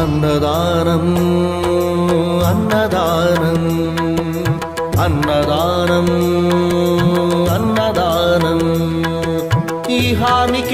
అన్నదానం అన్నదానం అన్నదానం అన్నదానం. ఈహానికి